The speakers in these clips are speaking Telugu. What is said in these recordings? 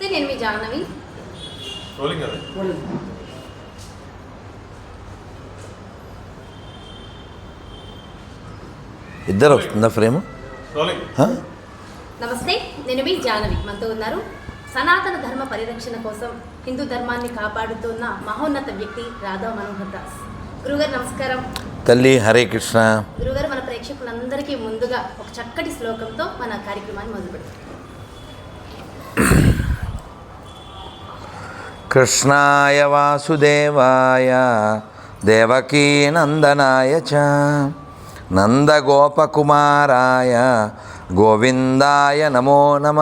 నమస్తే నేను మీ జాహ్నవి. రోలింగ్ కదా ఇద్దరు వస్తుందా ఫ్రేమ్? రోలింగ్ నమస్తే నేను మీ జాహ్నవి. మనతో ఉన్నారు. సనాతన ధర్మ పరిరక్షణ కోసం హిందూ ధర్మాన్ని కాపాడుతున్న మహోన్నత వ్యక్తి రాధా మనోహర్ దాస్. గురుగారు నమస్కారం. తల్లి హరే కృష్ణ. గురుగారు మన ప్రేక్షకులందరికీ ముందుగా ఒక చక్కటి శ్లోకంతో మన కార్యక్రమాన్ని మొదలు కృష్ణాయ వాసుదేవాయ దేవకీ నందనాయ చ నందగోపకుమారాయ గోవిందాయ నమో నమ.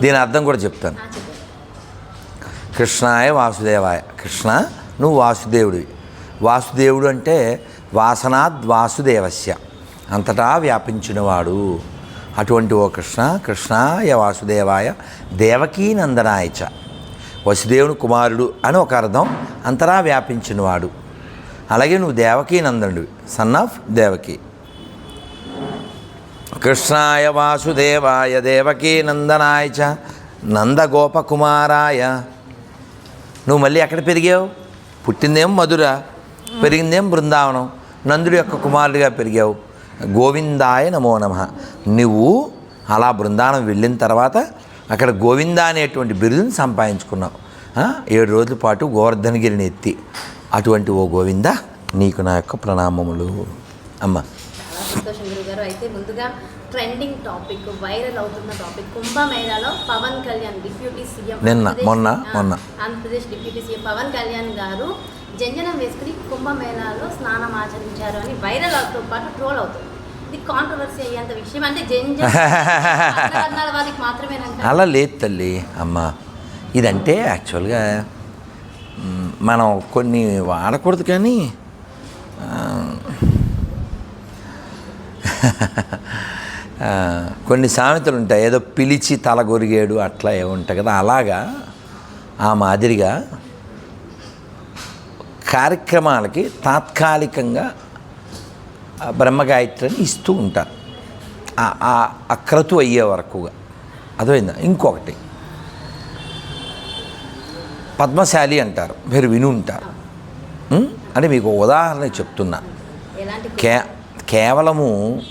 దీని అర్థం కూడా చెప్తాను. కృష్ణాయ వాసుదేవాయ. కృష్ణ నువ్వు వాసుదేవుడివి. వాసుదేవుడు అంటే వాసనాద్ వాసుదేవస్య. అంతటా వ్యాపించినవాడు. అటువంటి ఓ కృష్ణ కృష్ణాయ వాసుదేవాయ దేవకీ నందనాయచ వసుదేవుని కుమారుడు అని ఒక అర్థం అంతరా వ్యాపించినవాడు. అలాగే నువ్వు దేవకీ నందనుడు సన్ ఆఫ్ దేవకీ. కృష్ణాయ వాసుదేవాయ దేవకీ నందనాయ నందగోపకుమారాయ. నువ్వు మళ్ళీ ఎక్కడ పెరిగావు? పుట్టిందేం మధుర? పెరిగిందేం బృందావనం? నందుడి యొక్క కుమారుడిగా పెరిగావు. గోవిందాయ నమో నమ. నువ్వు అలా బృందావనం వెళ్ళిన తర్వాత అక్కడ గోవింద అనేటువంటి బిరుదుని సంపాదించుకున్నావు. ఏడు రోజుల పాటు గోవర్ధనగిరిని ఎత్తి అటువంటి ఓ గోవింద నీకు నా యొక్క ప్రణామములు. అమ్మ. చాలా సంతోషం గురుగారు. అయితే ముందుగా ట్రెండింగ్ టాపిక్ వైరల్ అవుతున్న టాపిక్ కుంభమేళాలో పవన్ కళ్యాణ్ డిప్యూటీ సీఎం నిన్న, మొన్న, మొన్న. ఆంధ్రప్రదేశ్ డిప్యూటీ సీఎం పవన్ కళ్యాణ్ గారు జంజనం వేసుకుని కుంభమేళాలో స్నానం ఆచరించారు అని వైరల్ అవుతూ పాటు ట్రోల్ అవుతుంది. ఇది కాంట్రవర్సీ అయ్యేంత విషయం. అంటే జంజ వాళ్ళకి వారికి అలా లేదు తల్లి అమ్మ. ఇదంటే యాక్చువల్గా మనం కొన్ని వాడకూడదు కానీ కొన్ని సామెతలు ఉంటాయి. ఏదో పిలిచి తల గొరిగాడు అట్లా ఏవో ఉంటాయి కదా. అలాగా ఆ మాదిరిగా కార్యక్రమాలకి తాత్కాలికంగా బ్రహ్మగాయత్రిని ఇస్తూ ఉంటారు. ఆ- క్రతు అయ్యే వరకుగా అర్థమైందా? ఇంకొకటి. పద్మశాలి అంటారు. మీరు విని ఉంటారు? అంటే మీకు ఉదాహరణ చెప్తున్నా. కే కేవలము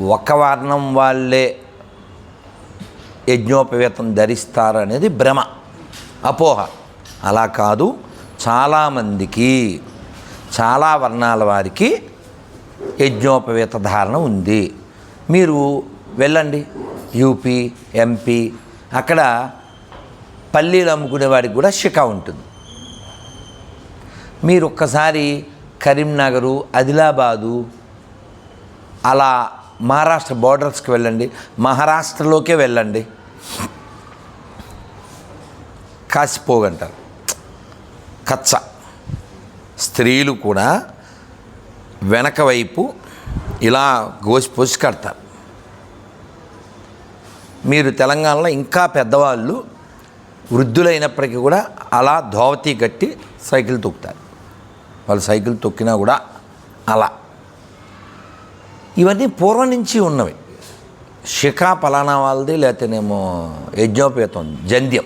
ఒక వర్ణం వాళ్ళే యజ్ఞోపవేతం ధరిస్తారు అనేది భ్రమ అపోహ. అలా కాదు. చాలామందికి చాలా వర్ణాల వారికి యజ్ఞోపవేత ధారణ ఉంది. మీరు వెళ్ళండి. యూపీ ఎంపీ అక్కడ పల్లీలు అమ్ముకునే వారికి కూడా శిఖ ఉంటుంది. మీరు ఒక్కసారి కరీంనగరు ఆదిలాబాదు అలా మహారాష్ట్ర బార్డర్స్కి వెళ్ళండి. మహారాష్ట్రలోకే వెళ్ళండి. కాసిపోగంటారు. కచ్చ. స్త్రీలు కూడా వెనక వైపు ఇలా గోసి పోసి కడతారు. మీరు తెలంగాణలో ఇంకా పెద్దవాళ్ళు వృద్ధులైనప్పటికీ కూడా అలా ధోవతి కట్టి సైకిల్ తొక్కుతారు. వాళ్ళు సైకిల్ తొక్కినా కూడా అలా. ఇవన్నీ పూర్వం నుంచి ఉన్నవి. శిఖా పలానా వాళ్ళది లేకపోతేనేమో యజ్ఞోపేతం జంధ్యం.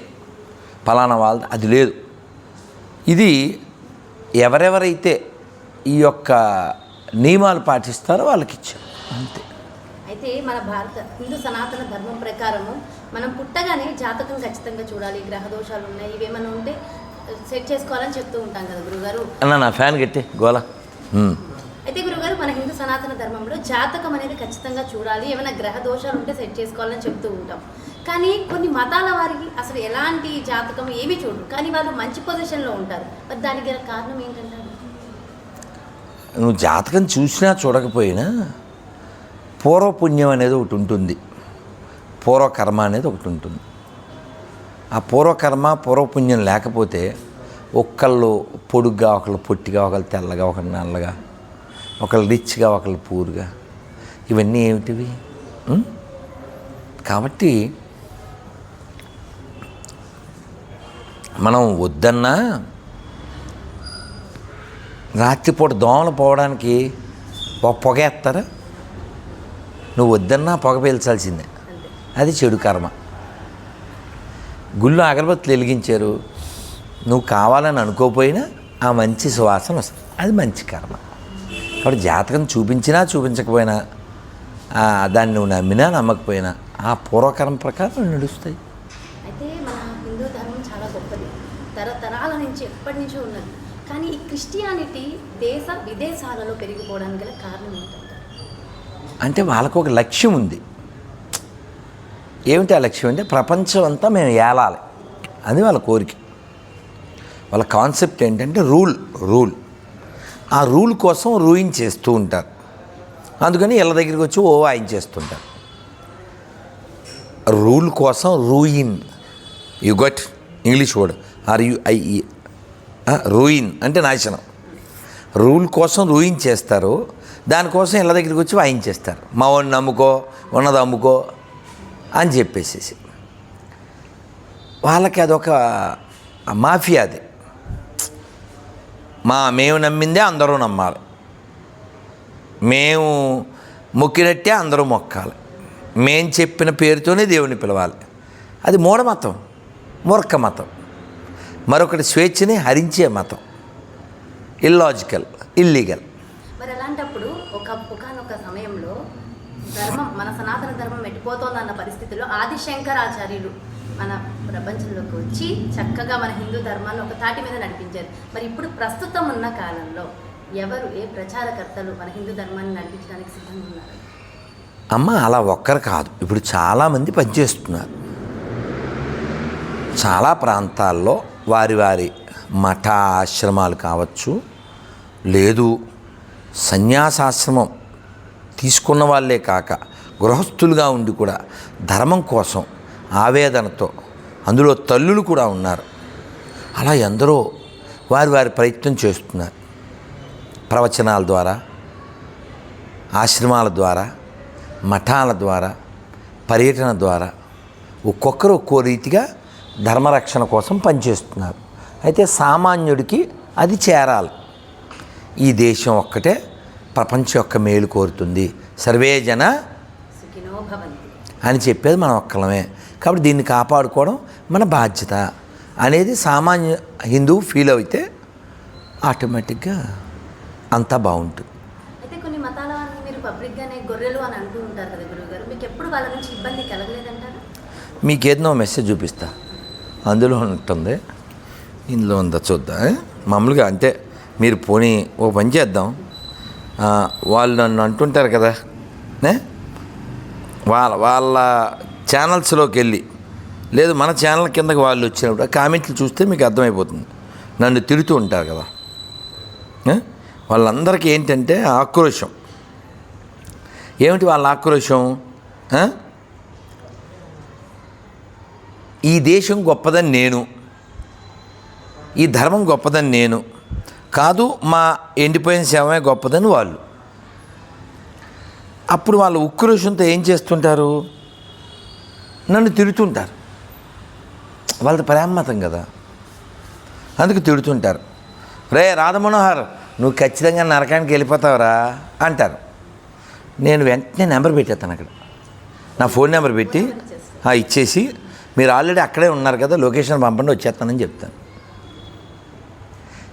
పలానా వాళ్ళది అది లేదు. ఇది ఎవరెవరైతే ఈ యొక్క నియమాలు పాటిస్తారో వాళ్ళకి ఇచ్చారు అంతే. అయితే మన భారత హిందూ సనాతన ధర్మం ప్రకారము మనం పుట్టగానే జాతకం ఖచ్చితంగా చూడాలి గ్రహ దోషాలు ఉన్నాయి ఇవేమైనా ఉంటే సెట్ చేసుకోవాలని చెప్తూ ఉంటాం కదా గురుగారు. అన్న నా ఫ్యాన్ కట్టి గోల. అయితే గురుగారు మన హిందూ సనాతన ధర్మంలో జాతకం అనేది ఖచ్చితంగా చూడాలి ఏమైనా గ్రహ దోషాలు ఉంటే సెట్ చేసుకోవాలని చెప్తూ ఉంటాం. కానీ కొన్ని మతాల వారికి అసలు ఎలాంటి జాతకం ఏమీ చూడరు. కానీ వాళ్ళు మంచి పొజిషన్లో ఉంటారు. మరి దానికి గల కారణం ఏంటంటారు నువ్వు జాతకం చూసినా చూడకపోయినా పూర్వపుణ్యం అనేది ఒకటి ఉంటుంది. పూర్వకర్మ అనేది ఒకటి ఉంటుంది. ఆ పూర్వకర్మ పూర్వపుణ్యం లేకపోతే ఒక్కళ్ళు పొడుగ్గా ఒకళ్ళు పొట్టిగా ఒకళ్ళు తెల్లగా ఒకళ్ళు నల్లగా ఒకళ్ళు రిచ్గా ఒకళ్ళు పూర్గా ఇవన్నీ ఏమిటివి? కాబట్టి మనం వద్దన్నా రాత్రిపూట దోమలు పోవడానికి ఒక పొగ ఎత్తారా నువ్వు వద్దన్నా పొగ పీల్చాల్సిందే. అది చెడు కర్మ. గుళ్ళు అగరబత్తులు వెలిగించారు. నువ్వు కావాలని అనుకోపోయినా ఆ మంచి సువాసన వస్తుంది. అది మంచి కర్మ. కాబట్టి జాతకం చూపించినా చూపించకపోయినా దాన్ని నువ్వు నమ్మినా నమ్మకపోయినా ఆ పూర్వకర్మ ప్రకారం నడుస్తాయి అయితే మన హిందూ ధర్మం చాలా గొప్పది తరతరాల నుంచి ఎప్పటి నుంచో ఉన్నది కానీ ఈ క్రిస్టియానిటీ దేశ విదేశాలలో పెరిగిపోవడానికి గల కారణం ఏంటంటారు అంటే వాళ్ళకు ఒక లక్ష్యం ఉంది. ఏమిటి ఆ లక్ష్యం అంటే ప్రపంచం అంతా మేము ఏలాలి. అది వాళ్ళ కోరిక. వాళ్ళ కాన్సెప్ట్ ఏంటంటే రూల్ రూల్. ఆ రూల్ కోసం రూయిన్ చేస్తూ ఉంటారు. అందుకని ఇళ్ళ దగ్గరికి వచ్చి ఓ వాయించేస్తుంటారు రూల్ కోసం ruin. You got English word. R U I N ruin అంటే నాశనం. రూల్ కోసం రూయిన్ చేస్తారు. దానికోసం ఇళ్ళ దగ్గరికి వచ్చి వాయించేస్తారు. మా వాడిని నమ్ముకో ఉన్నది అమ్ముకో అని చెప్పేసేసి. వాళ్ళకి అదొక మాఫియా అది. మా మేము నమ్మిందే అందరూ నమ్మాలి. మేము మొక్కినట్టే అందరూ మొక్కాలి. మేం చెప్పిన పేరుతోనే దేవుని పిలవాలి. అది మూఢమతం మూర్ఖ మతం మరొకటి స్వేచ్ఛని హరించే మతం. ఇల్లాజికల్ ఇల్లీగల్ మరి అలాంటప్పుడు ఒక ఒకనొక సమయంలో ధర్మం మన సనాతన ధర్మం ఎట్టిపోతోందన్న పరిస్థితిలో ఆదిశంకరాచార్యులు మన ప్రపంచంలోకి వచ్చి చక్కగా మన హిందూ ధర్మాన్ని ఒక తాటి మీద నడిపించారు. మరి ఇప్పుడు ప్రస్తుతం ఉన్న కాలంలో ఎవరు ఏ ప్రచారకర్తలు మన హిందూ ధర్మాన్ని నడిపించడానికి సిద్ధంగా ఉన్నారు? అమ్మ అలా ఒక్కరు కాదు. ఇప్పుడు చాలామంది పనిచేస్తున్నారు. చాలా ప్రాంతాల్లో వారి వారి మఠ ఆశ్రమాలు కావచ్చు లేదు సన్యాసాశ్రమం తీసుకున్న వాళ్ళే కాక గృహస్థులుగా ఉండి కూడా ధర్మం కోసం ఆవేదనతో అందులో తల్లులు కూడా ఉన్నారు. అలా ఎందరో వారి వారి ప్రయత్నం చేస్తున్నారు. ప్రవచనాల ద్వారా ఆశ్రమాల ద్వారా మఠాల ద్వారా పర్యటన ద్వారా ఒక్కొక్కరు ఒక్కో రీతిగా ధర్మరక్షణ కోసం పనిచేస్తున్నారు. అయితే సామాన్యుడికి అది చేరాలి. ఈ దేశం ఒక్కటే ప్రపంచం యొక్క మేలు కోరుతుంది. సర్వే జన అని చెప్పేది మనం ఒక్కలమే. కాబట్టి దీన్ని కాపాడుకోవడం మన బాధ్యత అనేది సామాన్య హిందువు ఫీల్ అయితే ఆటోమేటిక్గా అంతా బాగుంటుంది. అయితే కొన్ని మతాల వారిని మీరు పబ్లిక్గానే గొర్రెలు అని అంటూ ఉంటారు కదా గురువుగారు. మీకు ఎప్పుడు వాళ్ళ నుంచి ఇబ్బంది కలగలేదంటారా? మీకు ఏదైనా మెసేజ్ చూపిస్తా. అందులో ఉంటుంది. ఇందులో ఉందా చూద్దాం? మామూలుగా అంటే మీరు పోనీ ఓ పని చేద్దాం. వాళ్ళు నన్ను అంటుంటారు కదా. వాళ్ళ వాళ్ళ ఛానల్స్లోకి వెళ్ళి లేదు మన ఛానల్ కిందకి వాళ్ళు వచ్చినప్పుడు కామెంట్లు చూస్తే మీకు అర్థమైపోతుంది. నన్ను తిడుతూ ఉంటారు కదా. వాళ్ళందరికీ ఏంటంటే ఆక్రోషం ఏమిటి వాళ్ళ ఆక్రోషం ఈ దేశం గొప్పదని నేను. ఈ ధర్మం గొప్పదని నేను. కాదు మా ఎండిపోయిన శవమే గొప్పదని వాళ్ళు. అప్పుడు వాళ్ళు ఉక్రోషంతో ఏం చేస్తుంటారు? నన్ను తిడుతుంటారు. వాళ్ళది ప్రేమతం కదా. అందుకు తిడుతుంటారు. రే రాధమనోహర్ నువ్వు ఖచ్చితంగా నరకానికి వెళ్ళిపోతావురా అంటారు. నేను వెంటనే నెంబర్ పెట్టేస్తాను అక్కడ. నా ఫోన్ నెంబర్ పెట్టి ఆ, ఇచ్చేసి మీరు ఆల్రెడీ అక్కడే ఉన్నారు కదా లొకేషన్ పంపండి వచ్చేస్తానని చెప్తాను.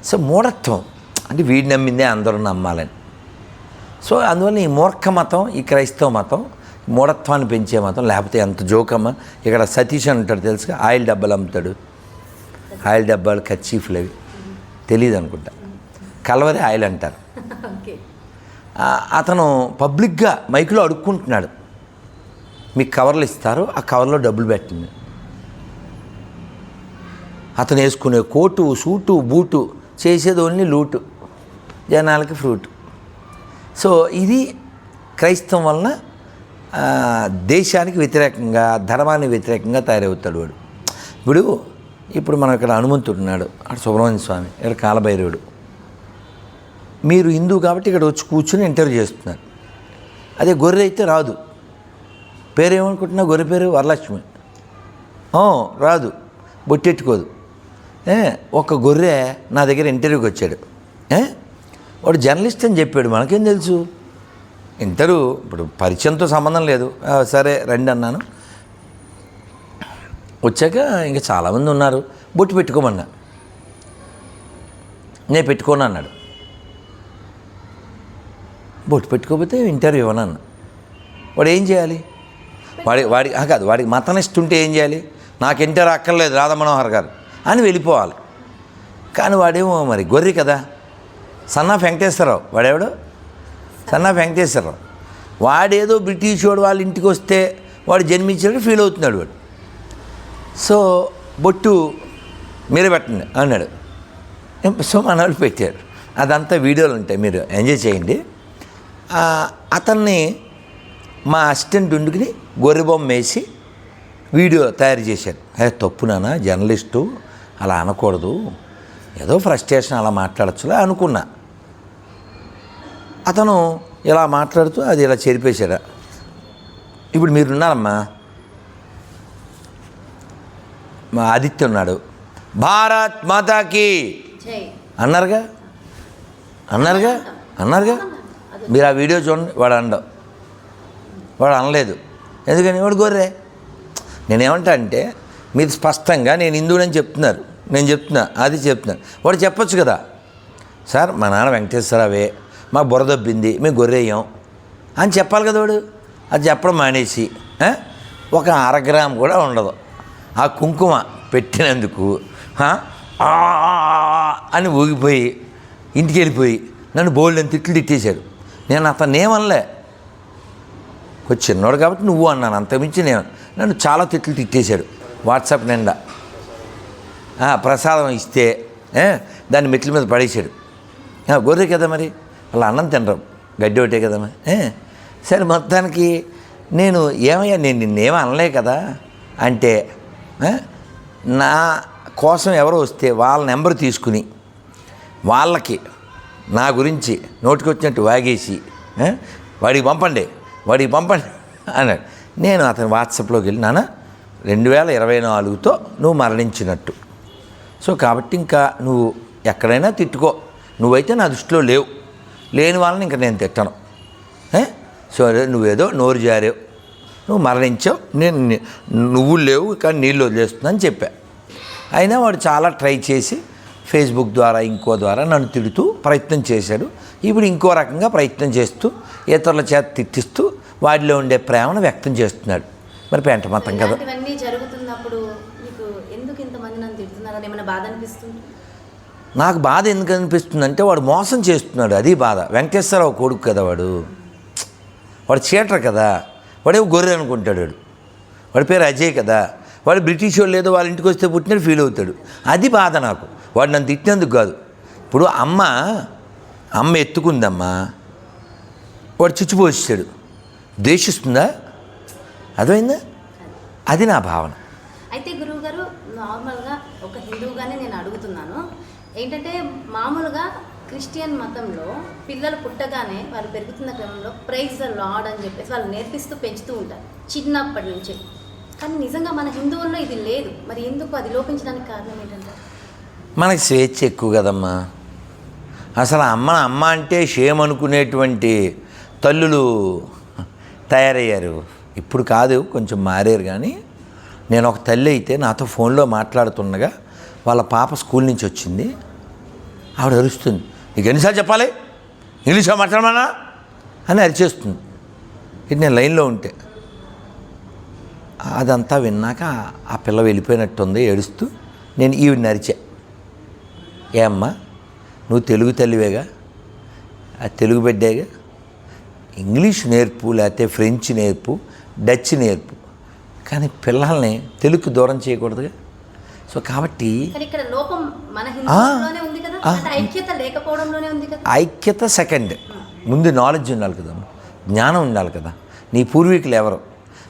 సో మూఢత్వం అంటే వీడి నమ్మిందే అందరూ నమ్మాలని. సో అందువల్ల ఈ మూర్ఖ మతం ఈ క్రైస్తవ మతం మూఢత్వాన్ని పెంచే మతం లేకపోతే ఎంత జోకమ్మ ఇక్కడ సతీష్ అని ఉంటాడు తెలుసుగా ఆయిల్ డబ్బాలు అమ్ముతాడు. ఆయిల్ డబ్బాలు కచ్చీఫ్లు అవి. తెలియదు అనుకుంటా. కలవరి ఆయిల్ అంటారు. అతను పబ్లిక్గా మైకులో అడుక్కుంటున్నాడు. మీకు కవర్లు ఇస్తారు ఆ కవర్లో డబ్బులు పెట్టండి. అతను వేసుకునే కోటు సూటు బూటు చేసేది ఓన్లీ లూటు జనాలకి ఫ్రూట్ సో ఇది క్రైస్తవం వలన దేశానికి వ్యతిరేకంగా ధర్మానికి వ్యతిరేకంగా తయారవుతాడు వాడు. ఇప్పుడు ఇప్పుడు మనం ఇక్కడ హనుమంతుడున్నాడు అక్కడ సుబ్రహ్మణ్య స్వామి ఇక్కడ కాలభైరవుడు. మీరు హిందూ కాబట్టి ఇక్కడ వచ్చి కూర్చుని ఇంటర్వ్యూ చేస్తున్నారు. అదే గొర్రె అయితే రాదు. పేరేమనుకుంటున్నా? గొర్రె పేరు వరలక్ష్మి. రాదు. బొట్టెట్టుకోదు. ఒక గొర్రె నా దగ్గర ఇంటర్వ్యూకి వచ్చాడు. వాడు జర్నలిస్ట్ అని చెప్పాడు. మనకేం తెలుసు? ఇంటర్వ్యూ ఇప్పుడు పరిచయంతో సంబంధం లేదు. సరే రండి అన్నాను. వచ్చాక ఇంకా చాలామంది ఉన్నారు. బొట్టు పెట్టుకోమన్నా. నేను పెట్టుకోను అన్నాడు. బొట్టు పెట్టుకోకపోతే ఇంటర్వ్యూ ఇవ్వనన్నా వాడు ఏం చేయాలి? వాడి వాడి కాదు వాడికి మతనిష్ట ఉంటే ఏం చేయాలి? నాకు ఇంటర్ అక్కర్లేదు రాధా మనోహర్ గారు. అని వెళ్ళిపోవాలి. కానీ వాడేమో మరి గొర్రె కదా. సన్నా వెంకటేశ్వరరావు. వాడేవాడు? సన్నా వెంకటేశ్వరరావు. వాడేదో బ్రిటిష్ వాడు వాళ్ళ ఇంటికి వస్తే వాడు జన్మించినట్టు ఫీల్ అవుతున్నాడు వాడు. సో బొట్టు మీరే పెట్టండి అన్నాడు. సో మనవాళ్ళు పెట్టారు. అదంతా వీడియోలు ఉంటాయి మీరు ఎంజాయ్ చేయండి. అతన్ని మా అసిస్టెంట్ ఉండుకుని గొర్రె బొమ్మ వేసి వీడియో తయారు చేశాడు అదే తప్పు నాన్న జర్నలిస్టు అలా అనకూడదు. ఏదో ఫ్రస్ట్రేషన్ అలా మాట్లాడచ్చులే అనుకున్నా. అతను ఇలా మాట్లాడుతూ అది ఇలా చెరిపేశాడు. ఇప్పుడు మీరున్నారమ్మా? మా ఆదిత్య ఉన్నాడు. భారత్ మాతాకి! అన్నారుగా? అన్నారుగా? అన్నారుగా? మీరు ఆ వీడియో చూడండి వాడు అండవు వాడు అనలేదు. ఎందుకని? వాడు గొర్రె. నేనేమంటా అంటే మీరు స్పష్టంగా నేను హిందువునని చెప్తున్నారు. నేను చెప్తున్నా అది చెప్తున్నాను వాడు చెప్పొచ్చు కదా. సార్ మా నాన్న వెంకటేశ్వరరావే మా బురదొబ్బింది మేము గొర్రెయ్యం అని చెప్పాలి కదా వాడు. అది చెప్పడం మానేసి ఒక అరగ్రామ్ కూడా ఉండదు. ఆ కుంకుమ పెట్టినందుకు అని ఊగిపోయి ఇంటికి వెళ్ళిపోయి నన్ను బోల్డ్ అని తిట్లు తిట్టేశాడు నేను అతను ఏమనలే. ఒక చిన్నోడు కాబట్టి నువ్వు అన్నాను అంతమించి నేను నన్ను చాలా తిట్లు తిట్టేశాడు. వాట్సాప్ నిండా. ప్రసాదం ఇస్తే దాన్ని మెట్ల మీద పడేశాడు. గొర్రె కదా మరి? అలా అన్నం తినరు గడ్డి ఒకటే కదా మరి? సరే మొత్తానికి నేను ఏమయ్యా నేను నిన్నేం అనలే కదా అంటే నా కోసం ఎవరు వస్తే వాళ్ళ నెంబర్ తీసుకుని వాళ్ళకి నా గురించి నోటికి వచ్చినట్టు వాగేసి వాడికి పంపండి వాడికి పంపండి అన్నాడు. నేను అతని వాట్సాప్లోకి వెళ్ళి నాన్న రెండు వేల ఇరవై నాలుగుతో నువ్వు మరణించినట్టు. సో కాబట్టి ఇంకా నువ్వు ఎక్కడైనా తిట్టుకో. నువ్వైతే నా దృష్టిలో లేవు. లేని వాళ్ళని ఇంకా నేను తిట్టను. సో నువ్వేదో నోరు జారావు. నువ్వు మరణించావు. నేను నువ్వు లేవు కానీ నీళ్ళు వదిలేస్తుందని చెప్పా. అయినా వాడు చాలా ట్రై చేసి ఫేస్బుక్ ద్వారా ఇంకో ద్వారా నన్ను తిడుతూ ప్రయత్నం చేశాడు. ఇప్పుడు ఇంకో రకంగా ప్రయత్నం చేస్తూ ఇతరుల చేత తిట్టిస్తూ వాడిలో ఉండే ప్రేమను వ్యక్తం చేస్తున్నాడు. మరి పెంట మతం కదా. జరుగుతున్నప్పుడు కానీ ఏమైనా బాధ అనిపిస్తుంది? నాకు బాధ ఎందుకు అనిపిస్తుంది అంటే వాడు మోసం చేస్తున్నాడు అది బాధ. వెంకటేశ్వరరావు కొడుకు కదా వాడు. వాడు చీటర్ కదా. వాడే గొర్రె అనుకుంటాడు వాడు. వాడి పేరు అజయ్ కదా. వాడు బ్రిటిష్ వాళ్ళు లేదో వాళ్ళ ఇంటికి వస్తే పుట్టినట్టు ఫీల్ అవుతాడు. అది బాధ నాకు. వాడు నన్ను తిట్టినందుకు కాదు. ఇప్పుడు అమ్మ అమ్మ ఎత్తుకుందమ్మా. వాడు చుచ్చిపోసాడు ద్వేషిస్తుందా? అర్థమైందా? అది నా భావన అయితే గురువు గారు నార్మల్గా ఒక హిందువుగానే నేను అడుగుతున్నాను ఏంటంటే మామూలుగా క్రిస్టియన్ మతంలో పిల్లలు పుట్టగానే వాళ్ళు పెరుగుతున్న క్రమంలో ప్రైజ్ ద అని చెప్పేసి వాళ్ళు నేర్పిస్తూ పెంచుతూ ఉంటారు చిన్నప్పటి నుంచే. కానీ నిజంగా మన హిందువుల్లో ఇది లేదు. మరి ఎందుకు అది లోపించడానికి కారణం ఏంటంటే? మనకి స్వేచ్ఛ ఎక్కువ కదమ్మా. అసలు అమ్మ అమ్మ అంటే షేమ్ అనుకునేటువంటి తల్లులు తయారయ్యారు. ఇప్పుడు కాదు కొంచెం మారారు కానీ నేను ఒక తల్లి అయితే నాతో ఫోన్లో మాట్లాడుతుండగా వాళ్ళ పాప స్కూల్ నుంచి వచ్చింది. ఆవిడ అరుస్తుంది. నీకు ఎన్నిసార్లు చెప్పాలి? ఇంగ్లీష్లో మాట్లాడమన్నా? అని అరిచేస్తుంది. ఇది నేను లైన్లో ఉంటే. అదంతా విన్నాక ఆ పిల్ల వెళ్ళిపోయినట్టుంది ఏడుస్తూ నేను ఈవిడ నరిచా ఏ అమ్మా నువ్వు తెలుగు తల్లివేగా? ఆ తెలుగు బిడ్డేగా? ఇంగ్లీష్ నేర్పు లేకపోతే ఫ్రెంచ్ నేర్పు డచ్ నేర్పు. కానీ పిల్లల్ని తెలుగు దూరం చేయకూడదుగా? సో కాబట్టి ఐక్యత సెకండ్. ముందు నాలెడ్జ్ ఉండాలి కదా. జ్ఞానం ఉండాలి కదా. నీ పూర్వీకులు ఎవరు?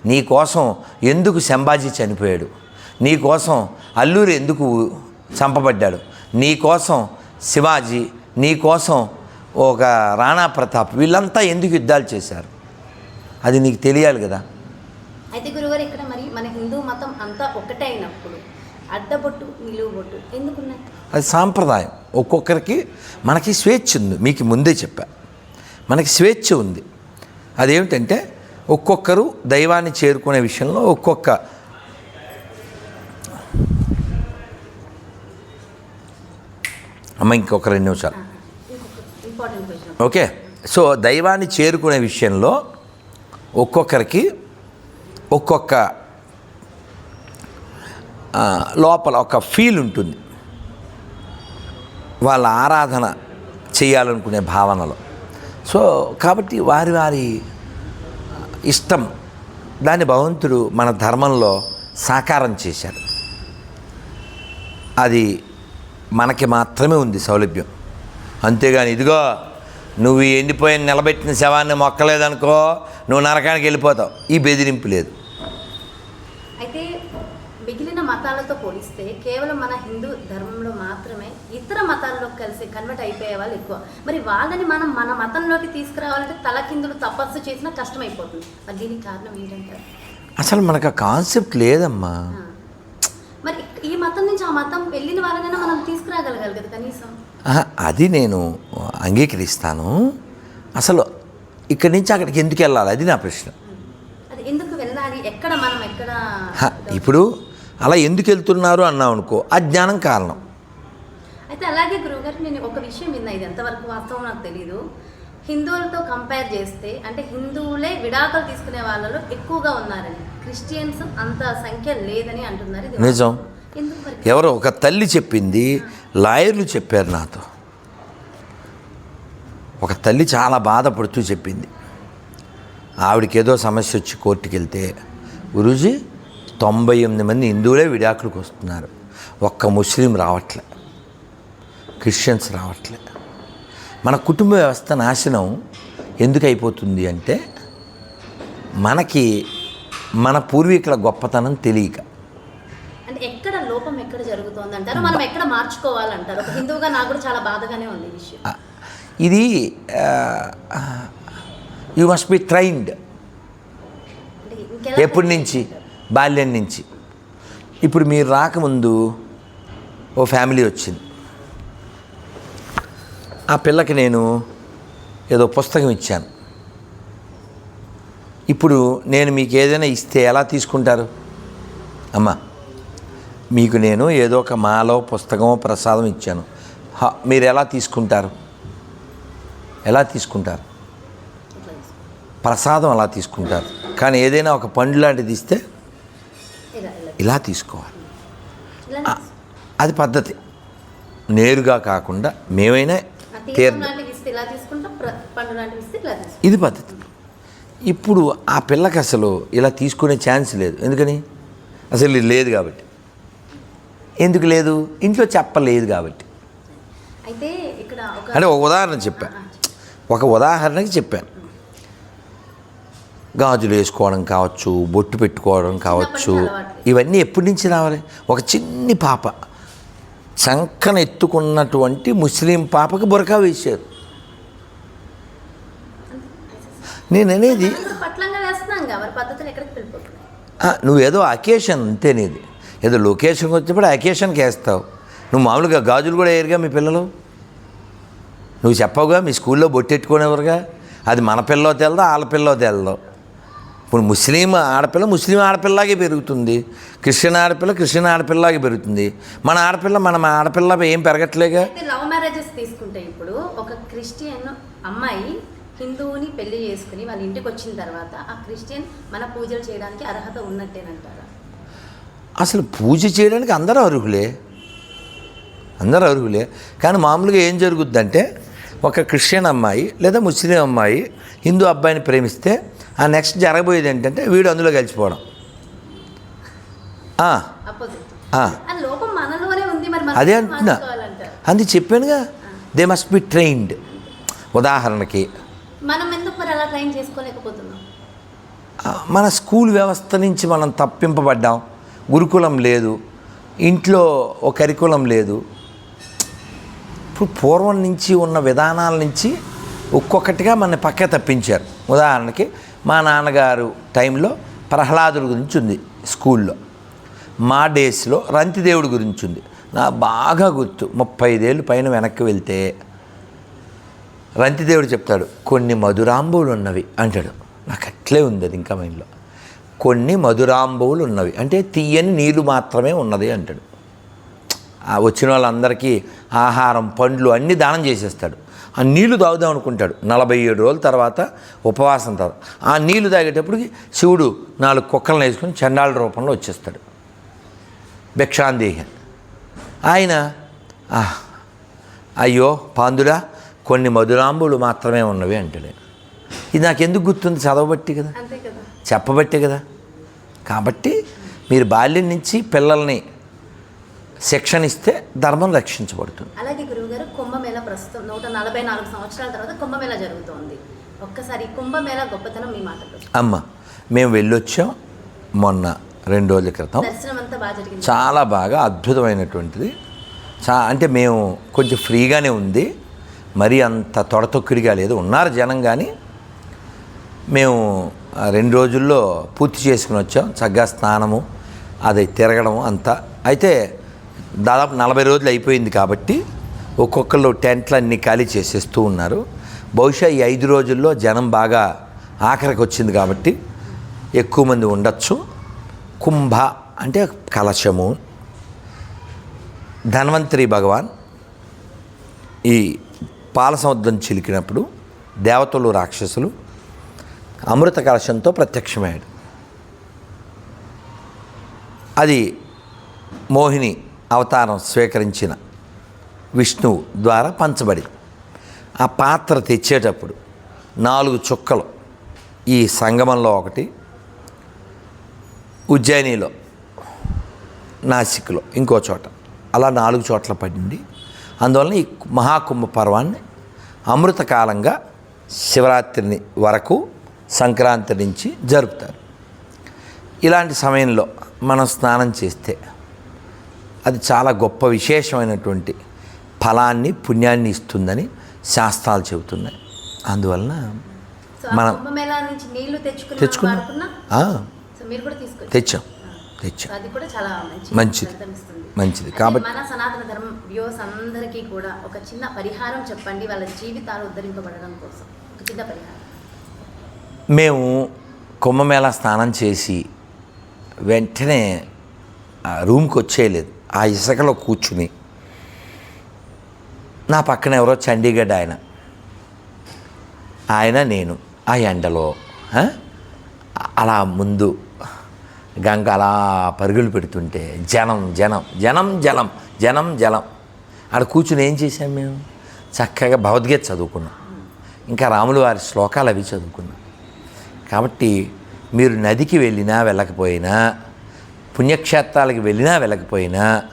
నీ కోసం ఎందుకు సంభాజీ చనిపోయాడు? నీ కోసం అల్లూరి ఎందుకు చంపబడ్డాడు? నీ కోసం శివాజీ నీ కోసం ఒక రాణా ప్రతాప్ వీళ్ళంతా ఎందుకు యుద్ధాలు చేశారు? అది నీకు తెలియాలి కదా. అయితే గురుగారు ఇక్కడ మరి మన హిందూ మతం అంతా ఒకటే అయినప్పుడు అడ్డబొట్టు ఎందుకున్నాయి? అది సాంప్రదాయం. ఒక్కొక్కరికి మనకి స్వేచ్ఛ ఉంది. మీకు ముందే చెప్పా. మనకి స్వేచ్ఛ ఉంది. అదేమిటంటే ఒక్కొక్కరు దైవాన్ని చేరుకునే విషయంలో ఒక్కొక్క అమ్మ ఇంకొక రెండు నిమిషాలు. ఓకే. సో దైవాన్ని చేరుకునే విషయంలో ఒక్కొక్కరికి ఒక్కొక్క లోపల ఒక ఫీల్ ఉంటుంది. వాళ్ళ ఆరాధన చేయాలనుకునే భావనలో. సో కాబట్టి వారి వారి ఇష్టం దాన్ని భగవంతుడు మన ధర్మంలో సాకారం చేశాడు. అది మనకి మాత్రమే ఉంది సౌలభ్యం. అంతేగాని ఇదిగో నువ్వు ఎండిపోయి ఎండిపోయిన నిలబెట్టిన శవాన్ని మొక్కలేదనుకో నువ్వు నరకానికి వెళ్ళిపోతావు. ఈ బెదిరింపు లేదు. అయితే మతాలతో పోలిస్తే కేవలం మన హిందూ ధర్మంలో మాత్రమే ఇతర మతాల్లోకి కలిసి కన్వర్ట్ అయిపోయే వాళ్ళు ఎక్కువ. మరి వాళ్ళని మనం మన మతంలోకి తీసుకురావాలంటే తలకిందులు తపస్సు చేసినా కష్టమైపోతుంది. మరి దీనికి కారణం ఏంటంటారు అసలు మనకు ఆ కాన్సెప్ట్ లేదమ్మా. మరి ఈ మతం నుంచి ఆ మతం వెళ్ళిన వాళ్ళనైనా మనం తీసుకురాగలగాలి కదా కనీసం? అది నేను అంగీకరిస్తాను. అసలు ఇక్కడి నుంచి అక్కడికి ఎందుకు వెళ్ళాలి? అది నా ప్రశ్న. అది ఎందుకు వెళ్ళాలి? ఎక్కడ మనం ఎక్కడ ఇప్పుడు అలా ఎందుకు వెళ్తున్నారు అన్నావు అనుకో అజ్ఞానం కారణం. అయితే అలాగే గురువుగారు నేను ఒక విషయం విన్నా ఇది ఎంతవరకు వాస్తవం నాకు తెలియదు హిందువులతో కంపేర్ చేస్తే అంటే హిందువులే విడాకులు తీసుకునే వాళ్ళలో ఎక్కువగా ఉన్నారని క్రిస్టియన్స్ అంత సంఖ్య లేదని అంటున్నారు ఇది నిజం. ఎవరో ఒక తల్లి చెప్పింది లాయర్లు చెప్పారు నాతో. ఒక తల్లి చాలా బాధపడుతూ చెప్పింది. ఆవిడకి ఏదో సమస్య వచ్చి కోర్టుకి వెళ్తే గురూజీ తొంభై ఎనిమిది మంది హిందువులే విడాకులకు వస్తున్నారు. ఒక్క ముస్లిం రావట్లే. క్రిస్టియన్స్ రావట్లే. మన కుటుంబ వ్యవస్థ నాశనం ఎందుకు అయిపోతుంది అంటే మనకి మన పూర్వీకుల గొప్పతనం తెలియక. అంటే ఎక్కడ లోపం ఎక్కడ జరుగుతోంది అంటారు? మనం ఎక్కడ మార్చుకోవాలంటారు? ఒక హిందువుగా నాకు కూడా చాలా బాధగానే ఉంది ఈ విషయం. ఇది యు మస్ట్ బి ట్రైన్డ్ ఎప్పటి నుంచి? బాల్యం నుంచి. ఇప్పుడు మీరు రాకముందు ఓ ఫ్యామిలీ వచ్చింది. ఆ పిల్లకి నేను ఏదో పుస్తకం ఇచ్చాను. ఇప్పుడు నేను మీకు ఏదైనా ఇస్తే ఎలా తీసుకుంటారు? అమ్మా మీకు నేను ఏదో ఒక మాలో పుస్తకమో ప్రసాదం ఇచ్చాను. మీరు ఎలా తీసుకుంటారు? ఎలా తీసుకుంటారు? ప్రసాదం అలా తీసుకుంటారు. కానీ ఏదైనా ఒక పండు లాంటిది ఇస్తే ఇలా తీసుకోవాలి అది పద్ధతి. నేరుగా కాకుండా మేమైనా తీర్థం ఇది పద్ధతి. ఇప్పుడు ఆ పిల్లకి అసలు ఇలా తీసుకునే ఛాన్స్ లేదు. ఎందుకని? అసలు ఇది లేదు కాబట్టి. ఎందుకు లేదు? ఇంట్లో చెప్పలేదు కాబట్టి. అంటే ఒక ఉదాహరణ చెప్పాను ఒక ఉదాహరణకి చెప్పాను. గాజులు వేసుకోవడం కావచ్చు బొట్టు పెట్టుకోవడం కావచ్చు. ఇవన్నీ ఎప్పటి నుంచి రావాలి? ఒక చిన్ని పాప. చంకన ఎత్తుకున్నటువంటి ముస్లిం పాపకి బురకా వేశారు. నేను అనేది మనం పట్లంగా వేస్తున్నాం కదా మరి పద్ధతులు ఎక్కడికి వెళ్ళిపోతున్నాయి? ఆ, నువ్వేదో అకేషన్ అంతేనేది. ఏదో లొకేషన్కి వచ్చినప్పుడు అకేషన్కి వేస్తావు. నువ్వు మామూలుగా గాజులు కూడా వేయరుగా మీ పిల్లలు? నువ్వు చెప్పవుగా మీ స్కూల్లో బొట్టెట్టుకునేవరుగా అది మన పిల్లో తెలదో వాళ్ళ పిల్లో తెలదో? ఇప్పుడు ముస్లిం ఆడపిల్ల ముస్లిం ఆడపిల్లలాగే పెరుగుతుంది. క్రిస్టియన్ ఆడపిల్ల క్రిస్టియన్ ఆడపిల్లలాగే పెరుగుతుంది. మన ఆడపిల్ల మన ఆడపిల్ల ఏం పెరగట్లేగా? లవ్ మ్యారేజెస్ తీసుకుంటే ఇప్పుడు ఒక క్రిస్టియన్ అమ్మాయి హిందువుని పెళ్ళి చేసుకుని వాళ్ళ ఇంటికి వచ్చిన తర్వాత ఆ క్రిస్టియన్ మన పూజలు చేయడానికి అర్హత ఉన్నట్టేనంటారా? అసలు పూజ చేయడానికి అందరూ అర్హులే. అందరూ అర్హులే. కానీ మామూలుగా ఏం జరుగుద్దంటే ఒక క్రిస్టియన్ అమ్మాయి లేదా ముస్లిం అమ్మాయి హిందూ అబ్బాయిని ప్రేమిస్తే ఆ నెక్స్ట్ జరగబోయేది ఏంటంటే వీడు అందులో మనం అదే అంటున్నా. అంది చెప్పానుగా దే మస్ట్ బి ట్రైన్డ్ ఉదాహరణకి. మన స్కూల్ వ్యవస్థ నుంచి మనం తప్పింపబడ్డాం. గురుకులం లేదు. ఇంట్లో ఒక కరికులం లేదు. ఇప్పుడు పూర్వం నుంచి ఉన్న విధానాల నుంచి ఒక్కొక్కటిగా మన పక్క తప్పించారు. ఉదాహరణకి మా నాన్నగారు టైంలో ప్రహ్లాదుడి గురించి ఉంది స్కూల్లో. మా డేస్లో రంతిదేవుడి గురించి ఉంది. నా బాగా గుర్తు. ముప్పై ఐదేళ్ళు పైన వెనక్కి వెళ్తే రంతిదేవుడు చెప్తాడు కొన్ని మధురాంబువులు ఉన్నవి అంటాడు. నాకు అట్లే ఉంది అది ఇంకా మైండ్లో. కొన్ని మధురాంబువులు ఉన్నవి అంటే తీయని నీళ్ళు మాత్రమే ఉన్నది అంటాడు. ఆ వచ్చిన వాళ్ళందరికీ ఆహారం పండ్లు అన్నీ దానం చేసేస్తాడు. ఆ నీళ్ళు తాగుదాం అనుకుంటాడు. నలభై ఏడు రోజుల తర్వాత ఉపవాసం తర్వాత ఆ నీళ్ళు తాగేటప్పటికి శివుడు నాలుగు కుక్కలను వేసుకుని చండాల రూపంలో వచ్చేస్తాడు. భిక్షాందేహి. ఆయన "ఆ, అయ్యో పాందుడా కొన్ని మధురాంబులు మాత్రమే ఉన్నవి అంటాడు ఇది నాకు ఎందుకు గుర్తుంది? చదవబట్టి కదా. చెప్పబట్టే కదా. కాబట్టి మీరు బాల్యం నుంచి పిల్లల్ని శిక్షణ ఇస్తే ధర్మం రక్షించబడుతుంది. అలాగే గురువుగారు కుంభమేళ ప్రస్తుతం నూట నలభై నాలుగు సంవత్సరాల తర్వాత కుంభమేళ జరుగుతోంది. ఒక్కసారి కుంభమేళ గొప్పతనం మీ మాటలు అమ్మ మేము వెళ్ళొచ్చాం మొన్న రెండు రోజుల క్రితం. చాలా బాగా అద్భుతమైనటువంటిది. చా అంటే మేము కొంచెం ఫ్రీగానే ఉంది. మరీ అంత తొడతొక్కిడిగా లేదు. ఉన్నారు జనం కానీ మేము రెండు రోజుల్లో పూర్తి చేసుకుని వచ్చాం. చక్కగా స్నానము అది తిరగడం అంతా. అయితే దాదాపు నలభై రోజులు అయిపోయింది కాబట్టి ఒక్కొక్కళ్ళు టెంట్లు అన్నీ ఖాళీ చేసేస్తూ ఉన్నారు. బహుశా ఈ ఐదు రోజుల్లో జనం బాగా ఆఖరికి వచ్చింది కాబట్టి ఎక్కువ మంది ఉండొచ్చు. కుంభ అంటే కలశము. ధన్వంతరి భగవాన్ ఈ పాల సముద్రం చిలికినప్పుడు దేవతలు రాక్షసులు అమృత కలశంతో ప్రత్యక్షమయ్యాడు. అది మోహిని అవతారం స్వీకరించిన విష్ణువు ద్వారా పంచబడింది. ఆ పాత్ర తెచ్చేటప్పుడు నాలుగు చుక్కలు ఈ సంగమంలో ఒకటి ఉజ్జయినిలో నాసిక్లో ఇంకో చోట. అలా నాలుగు చోట్ల పడింది. అందువలన ఈ మహాకుంభ పర్వాన్ని అమృతకాలంగా శివరాత్రిని వరకు సంక్రాంతి నుంచి జరుపుతారు. ఇలాంటి సమయంలో మనం స్నానం చేస్తే అది చాలా గొప్ప విశేషమైనటువంటి ఫలాన్ని పుణ్యాన్ని ఇస్తుందని శాస్త్రాలు చెబుతున్నాయి. అందువలన మనం తెచ్చుకున్నాం. తెచ్చాం. తెచ్చాం. మంచిది. మంచిది. కాబట్టి- మన సనాతన ధర్మం వ్యూస్ అందరికీ కూడా ఒక చిన్న పరిహారం చెప్పండి వాళ్ళ జీవితాలు ఉద్ధరింపబడడం కోసం. ఒక చిన్న పరిహారం. మేము కుంభమేళ స్నానం చేసి వెంటనే రూమ్కి వచ్చేయలేదు. ఆ ఇసుకలో కూర్చుని నా పక్కన ఎవరో చండీగఢ్ ఆయన. ఆయన నేను. ఆ ఎండలో అలా ముందు గంగ అలా పరుగులు పెడుతుంటే జనం జనం జనం జలం జనం జలం. ఆడ కూర్చుని ఏం చేశాం మేము? చక్కగా భగవద్గీత చదువుకున్నాం. ఇంకా రాములు వారి శ్లోకాలు అవి చదువుకున్నాం. కాబట్టి మీరు నదికి వెళ్ళినా వెళ్ళకపోయినా పుణ్యక్షేత్రాలకు వెళ్ళినా వెళ్ళకపోయినా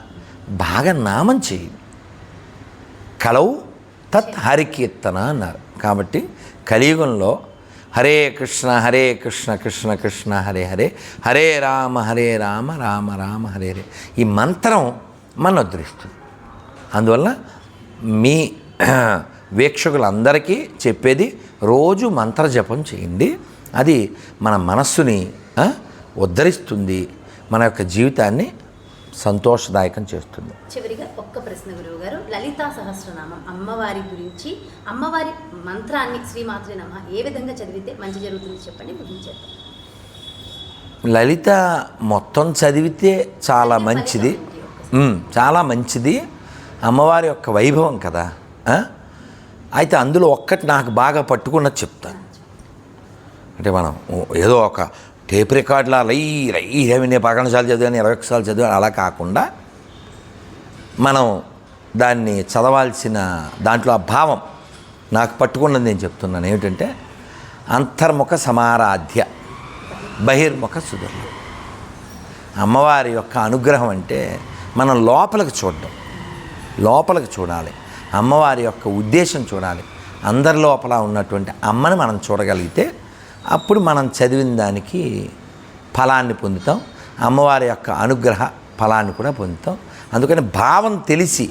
బాగా నామం చేయండి. కలవు తత్ హరికీర్తన అన్నారు. కాబట్టి కలియుగంలో హరే కృష్ణ హరే కృష్ణ కృష్ణ కృష్ణ హరే హరే హరే రామ హరే రామ రామ రామ హరే హరే. ఈ మంత్రం మన ఉద్ధరిస్తుంది అందువల్ల మీ వీక్షకులందరికీ చెప్పేది రోజు మంత్ర జపం చేయండి. అది మన మనస్సుని ఉద్ధరిస్తుంది. మన యొక్క జీవితాన్ని సంతోషదాయకం చేస్తుంది. చివరిగా ఒక్క ప్రశ్న గురువు గారు లలితా సహస్రనామం అమ్మవారి గురించి అమ్మవారి మంత్రాన్ని శ్రీమాత్రి నమ ఏ విధంగా చదివితే మంచి జరుగుతుంది చెప్పండి ముగించేద్దాం. లలిత మొత్తం చదివితే చాలా మంచిది. చాలా మంచిది. అమ్మవారి యొక్క వైభవం కదా? అయితే అందులో ఒక్కటి నాకు బాగా పట్టుకున్నది చెప్తాను. అంటే మనం ఏదో ఒక టేప్ రికార్డులా అలా రై నేను పక్కన సార్లు చదివాను ఇరవై ఒక్క సార్లు చదివాను అలా కాకుండా మనం దాన్ని చదవాల్సిన దాంట్లో ఆ భావం నాకు పట్టుకున్నది నేను చెప్తున్నాను. ఏమిటంటే అంతర్ముఖ సమారాధ్య బహిర్ముఖ సుధర్మ అమ్మవారి యొక్క అనుగ్రహం అంటే మనం లోపలికి చూడడం. లోపలికి చూడాలి. అమ్మవారి యొక్క ఉద్దేశం చూడాలి. అందరి లోపల ఉన్నటువంటి అమ్మని మనం చూడగలిగితే అప్పుడు మనం చదివిన దానికి ఫలాన్ని పొందుతాం. అమ్మవారి యొక్క అనుగ్రహ ఫలాన్ని కూడా పొందుతాం. అందుకని భావం తెలిసి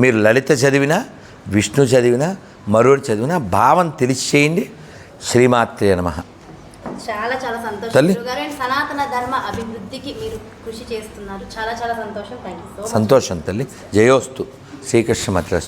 మీరు లలిత చదివినా విష్ణు చదివినా మరోడు చదివినా భావం తెలిసి చేయండి. శ్రీమాత్రే నమః. చాలా చాలా సంతోషం. గారు సనాతన ధర్మ అభివృద్ధికి మీరు కృషి చేస్తున్నారు. చాలా చాలా సంతోషం. సంతోషం తల్లి. జయోస్తు. శ్రీకృష్ణ మద్రస్తు